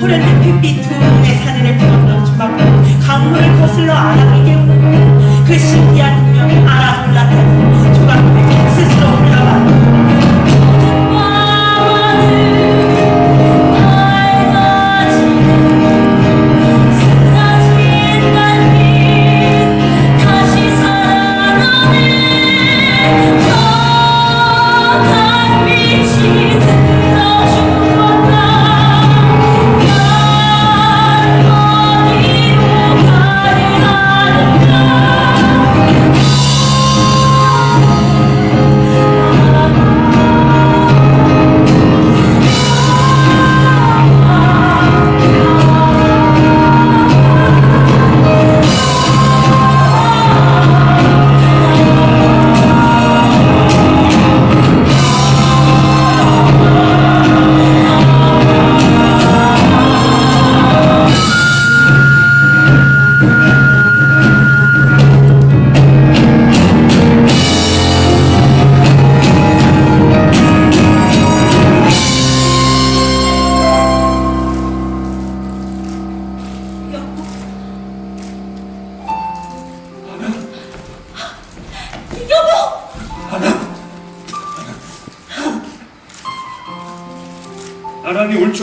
푸른 햇빛 둥에 산에를 태웠던 주막은 강물을 거슬러 아랑이 깨우는 그 신비한 운명이 아랑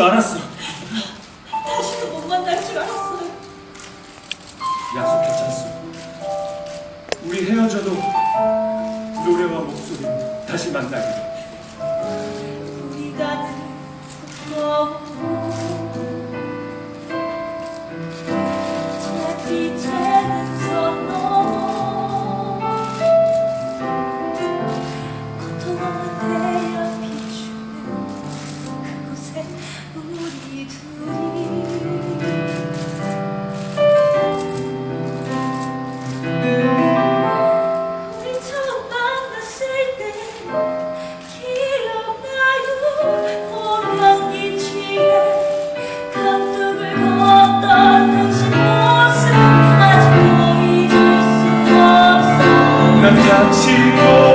알았어. 다시는 못 만날 줄 알았어요. 약속했잖소. 우리 헤어져도 노래와 목소리 다시 만나기로. 감탄치고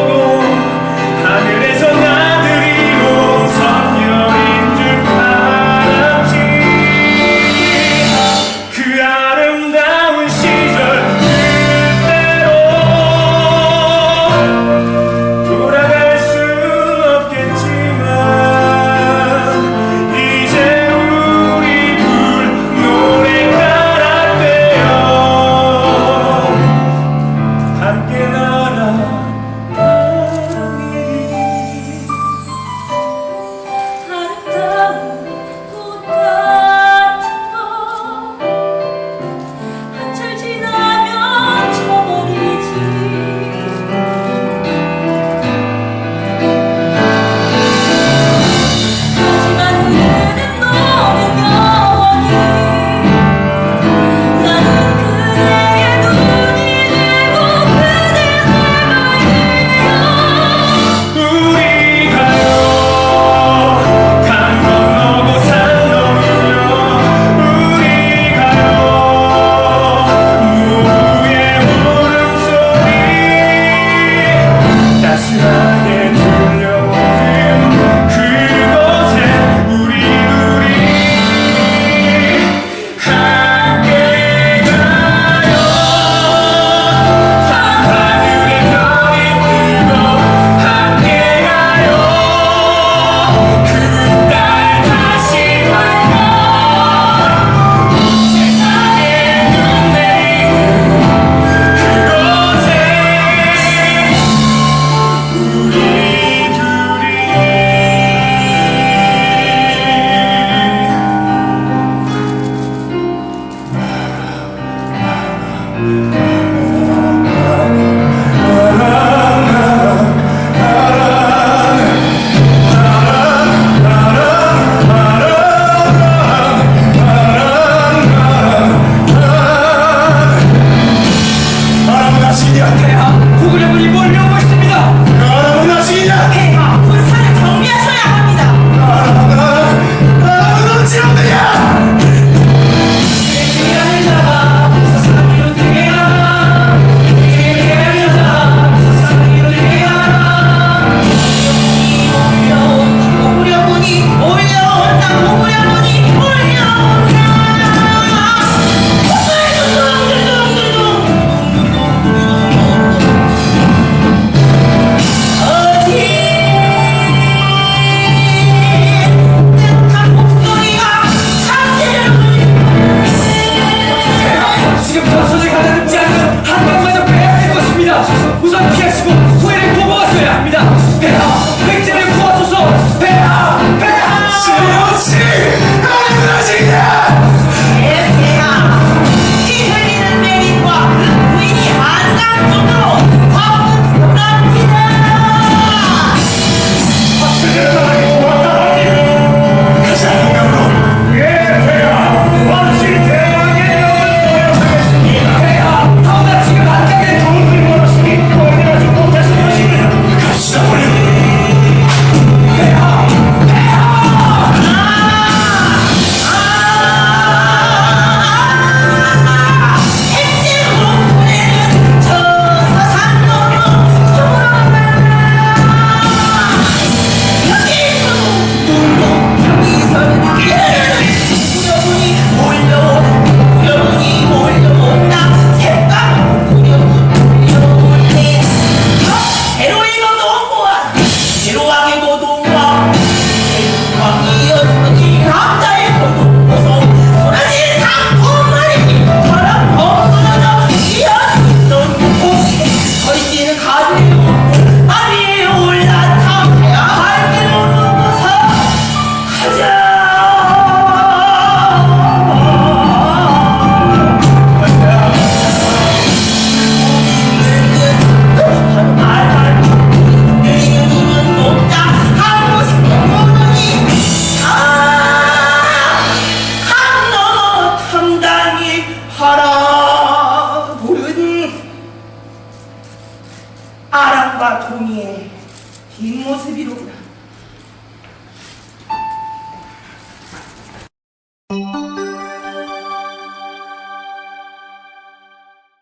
Yeah. Yeah.